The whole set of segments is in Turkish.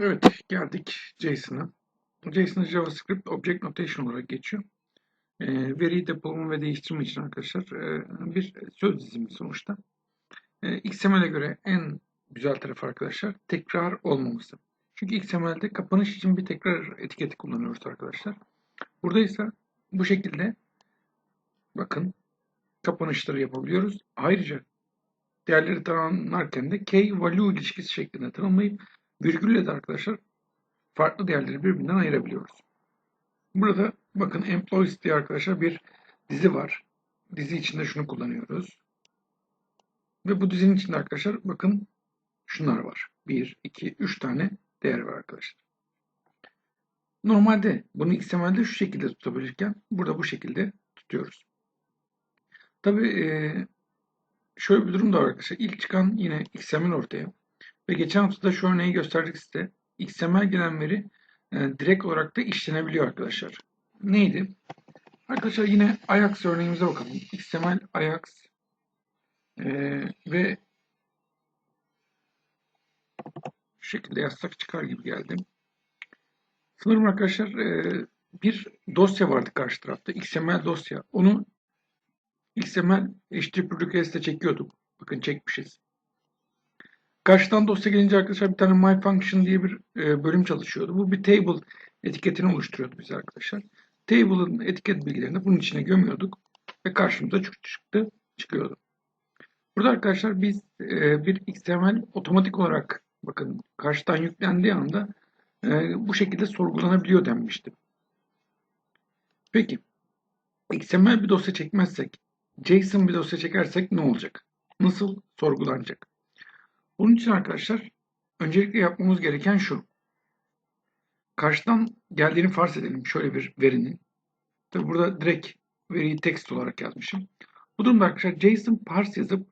Evet, geldik JSON'a. JSON JavaScript Object Notation olarak geçiyor. E, veriyi depolama ve değiştirme için arkadaşlar e, bir söz dizimi sonuçta. E, XML'e göre en güzel tarafı arkadaşlar tekrar olmaması. Çünkü XML'de kapanış için bir tekrar etiketi kullanıyoruz arkadaşlar. Burada ise bu şekilde bakın kapanışları yapabiliyoruz. Ayrıca değerleri tanımlarken de key value ilişkisi şeklinde tanımlayıp virgülle de arkadaşlar farklı değerleri birbirinden ayırabiliyoruz. Burada bakın employees diye arkadaşlar bir dizi var. Dizi içinde şunu kullanıyoruz. Ve bu dizinin içinde arkadaşlar bakın şunlar var. 1, 2, 3 tane değer var arkadaşlar. Normalde bunu XML'de şu şekilde tutabilirken burada bu şekilde tutuyoruz. Tabi şöyle bir durum da var arkadaşlar. İlk çıkan yine XML ortaya. Ve geçen hafta da şu örneği gösterdik size. XML gelen veri e, direkt olarak da işlenebiliyor arkadaşlar. Neydi? Arkadaşlar yine Ajax örneğimize bakalım. XML Ajax e, ve şu şekilde yazsak çıkar gibi geldim. Sanırım arkadaşlar e, bir dosya vardı karşı tarafta. XML dosya. Onu XML HTTP request'e çekiyorduk. Bakın çekmişiz. Karşıdan dosya gelince arkadaşlar bir tane my function diye bir e, bölüm çalışıyordu. Bu bir table etiketini oluşturuyordu bize arkadaşlar. Table'ın etiket bilgilerini bunun içine gömüyorduk ve karşımıza çıktı çıkıyordu. Burada arkadaşlar biz e, bir XML otomatik olarak bakın karşıdan yüklendiği anda e, bu şekilde sorgulanabiliyor denmişti. Peki XML bir dosya çekmezsek JSON bir dosya çekersek ne olacak? Nasıl sorgulanacak? Bunun için arkadaşlar öncelikle yapmamız gereken şu. Karşıdan geldiğini farz edelim şöyle bir verinin. Tabi burada direkt veriyi text olarak yazmışım. Bu durumda arkadaşlar JSON parse yazıp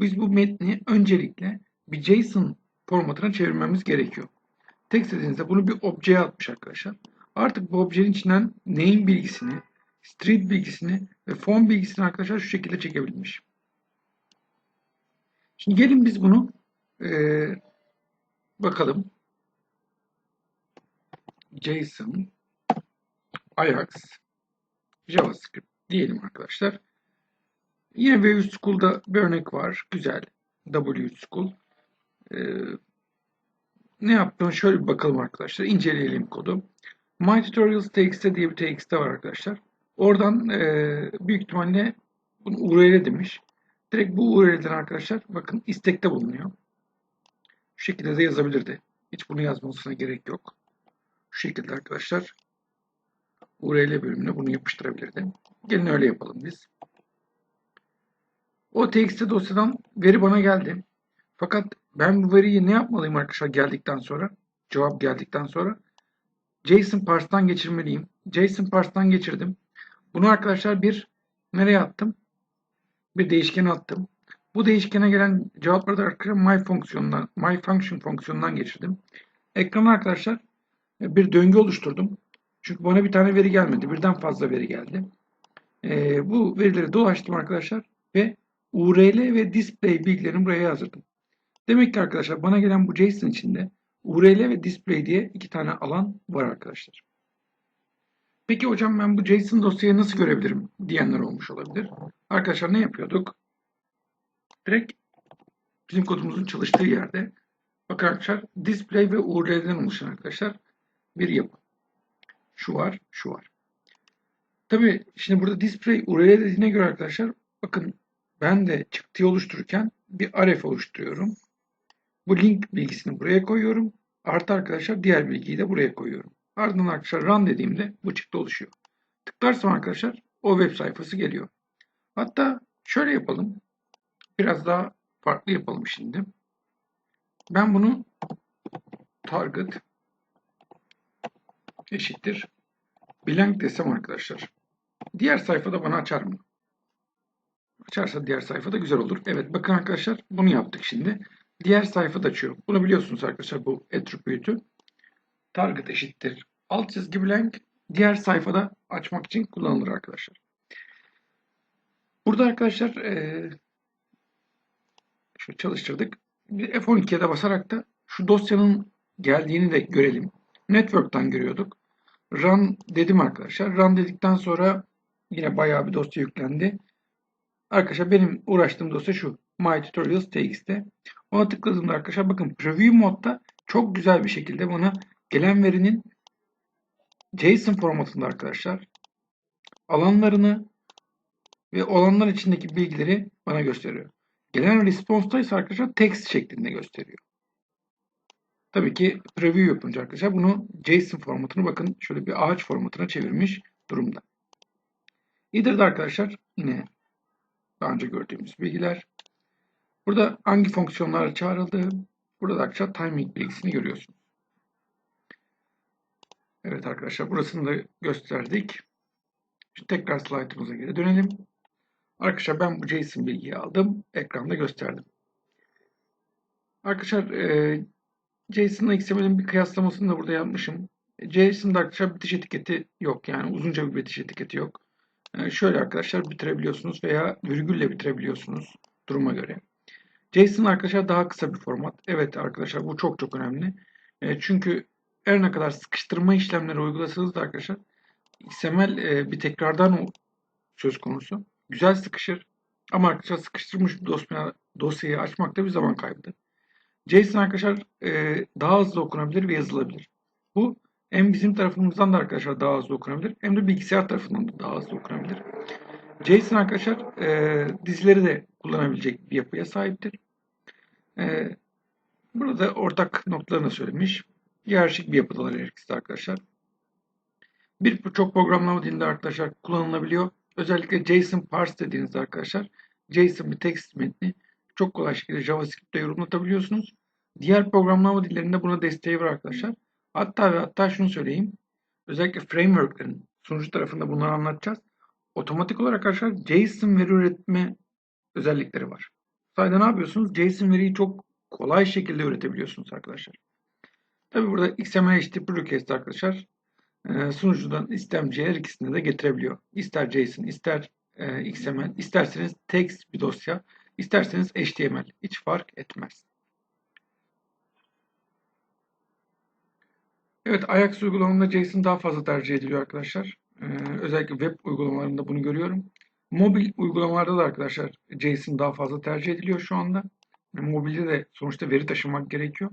biz bu metni öncelikle bir JSON formatına çevirmemiz gerekiyor. Text dediğinizde bunu bir objeye atmış arkadaşlar. Artık bu objenin içinden name bilgisini, street bilgisini ve font bilgisini arkadaşlar şu şekilde çekebilmiş. Şimdi gelin biz bunu ee, bakalım. JSON, Ajax, JavaScript diyelim arkadaşlar. Yine VU School'da bir örnek var. Güzel. W School. Ee, ne yaptığını şöyle bir bakalım arkadaşlar. İnceleyelim kodu. My Tutorials TXT diye bir TXT var arkadaşlar. Oradan e, büyük ihtimalle bunu URL demiş. Direkt bu URL'den arkadaşlar bakın istekte bulunuyor. Şu şekilde de yazabilirdi. Hiç bunu yazmasına gerek yok. Şu şekilde arkadaşlar URL bölümüne bunu yapıştırabilirdi. Gelin öyle yapalım biz. O txt dosyadan veri bana geldi. Fakat ben bu veriyi ne yapmalıyım arkadaşlar geldikten sonra? Cevap geldikten sonra. JSON parse'dan geçirmeliyim. JSON parse'dan geçirdim. Bunu arkadaşlar bir nereye attım? Bir değişkene attım. Bu değişkene gelen cevapları da arkadaşlar my fonksiyonundan, my function fonksiyonundan geçirdim. Ekrana arkadaşlar bir döngü oluşturdum. Çünkü bana bir tane veri gelmedi. Birden fazla veri geldi. Ee, bu verileri dolaştım arkadaşlar ve URL ve display bilgilerini buraya yazdım. Demek ki arkadaşlar bana gelen bu JSON içinde URL ve display diye iki tane alan var arkadaşlar. Peki hocam ben bu JSON dosyayı nasıl görebilirim diyenler olmuş olabilir. Arkadaşlar ne yapıyorduk? Direkt bizim kodumuzun çalıştığı yerde arkadaşlar display ve URL'den oluşan arkadaşlar bir yapı. Şu var, şu var. Tabi şimdi burada display URL dediğine göre arkadaşlar bakın ben de çıktıyı oluştururken bir aref oluşturuyorum. Bu link bilgisini buraya koyuyorum. Artı arkadaşlar diğer bilgiyi de buraya koyuyorum. Ardından arkadaşlar run dediğimde bu çıktı oluşuyor. Tıklarsam arkadaşlar o web sayfası geliyor. Hatta şöyle yapalım. Biraz daha farklı yapalım şimdi. Ben bunu target eşittir blank desem arkadaşlar. Diğer sayfada bana açar mı? Açarsa diğer sayfada güzel olur. Evet bakın arkadaşlar bunu yaptık şimdi. Diğer sayfada açıyor. Bunu biliyorsunuz arkadaşlar bu attribute'ü. Target eşittir alt çizgi blank. Diğer sayfada açmak için kullanılır arkadaşlar. Burada arkadaşlar e, çalıştırdık. Bir F12'ye de basarak da şu dosyanın geldiğini de görelim. Network'tan görüyorduk. Run dedim arkadaşlar. Run dedikten sonra yine bayağı bir dosya yüklendi. Arkadaşlar benim uğraştığım dosya şu. My Tutorials TX'te. Ona tıkladığımda arkadaşlar bakın Preview modda çok güzel bir şekilde bana gelen verinin JSON formatında arkadaşlar alanlarını ve olanlar içindeki bilgileri bana gösteriyor. Gelen response'da ise arkadaşlar text şeklinde gösteriyor. Tabii ki preview yapınca arkadaşlar bunu JSON formatını bakın şöyle bir ağaç formatına çevirmiş durumda. Either'da arkadaşlar yine daha önce gördüğümüz bilgiler. Burada hangi fonksiyonlar çağrıldı? Burada da arkadaşlar timing bilgisini görüyorsunuz. Evet arkadaşlar burasını da gösterdik. Şimdi tekrar slaytımıza geri dönelim. Arkadaşlar ben bu JSON bilgiyi aldım. Ekranda gösterdim. Arkadaşlar e, JSON'la XML'in bir kıyaslamasını da burada yapmışım. JSON'da arkadaşlar bitiş etiketi yok. Yani uzunca bir bitiş etiketi yok. E, şöyle arkadaşlar bitirebiliyorsunuz veya virgülle bitirebiliyorsunuz duruma göre. JSON arkadaşlar daha kısa bir format. Evet arkadaşlar bu çok çok önemli. E, çünkü her ne kadar sıkıştırma işlemleri uygulasanız da arkadaşlar XML e, bir tekrardan söz konusu. Güzel sıkışır. Ama arkadaşlar sıkıştırmış bir dosya, dosyayı açmakta bir zaman kaybıdır. JSON arkadaşlar e, daha hızlı okunabilir ve yazılabilir. Bu hem bizim tarafımızdan da arkadaşlar daha hızlı okunabilir hem de bilgisayar tarafından da daha hızlı okunabilir. JSON arkadaşlar e, dizileri de kullanabilecek bir yapıya sahiptir. E, burada ortak noktalarını söylemiş. Hiyerarşik bir yapıdalar her arkadaşlar. Birçok programlama dilinde arkadaşlar kullanılabiliyor. Özellikle JSON parse dediğinizde arkadaşlar JSON bir text metni çok kolay şekilde JavaScript'te yorumlatabiliyorsunuz. Diğer programlama dillerinde buna desteği var arkadaşlar. Hatta ve hatta şunu söyleyeyim. Özellikle framework'lerin sunucu tarafında bunları anlatacağız. Otomatik olarak arkadaşlar JSON veri üretme özellikleri var. Sayda ne yapıyorsunuz? JSON veriyi çok kolay şekilde üretebiliyorsunuz arkadaşlar. Tabi burada XML HTTP request arkadaşlar sunucudan istemciye her ikisini de getirebiliyor. İster JSON, ister e, XML, isterseniz text bir dosya, isterseniz HTML. Hiç fark etmez. Evet, Ajax uygulamalarında JSON daha fazla tercih ediliyor arkadaşlar. Ee, özellikle web uygulamalarında bunu görüyorum. Mobil uygulamalarda da arkadaşlar JSON daha fazla tercih ediliyor şu anda. Mobilde de sonuçta veri taşımak gerekiyor.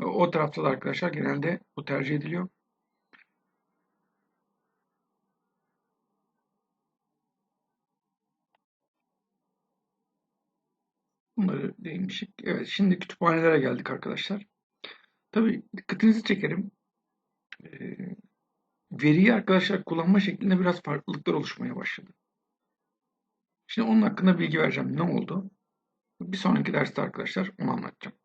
O tarafta da arkadaşlar genelde bu tercih ediliyor. Bunları değinmiştik. Evet şimdi kütüphanelere geldik arkadaşlar. Tabii dikkatinizi çekerim. Ee, veriyi arkadaşlar kullanma şeklinde biraz farklılıklar oluşmaya başladı. Şimdi onun hakkında bilgi vereceğim. Ne oldu? Bir sonraki derste arkadaşlar onu anlatacağım.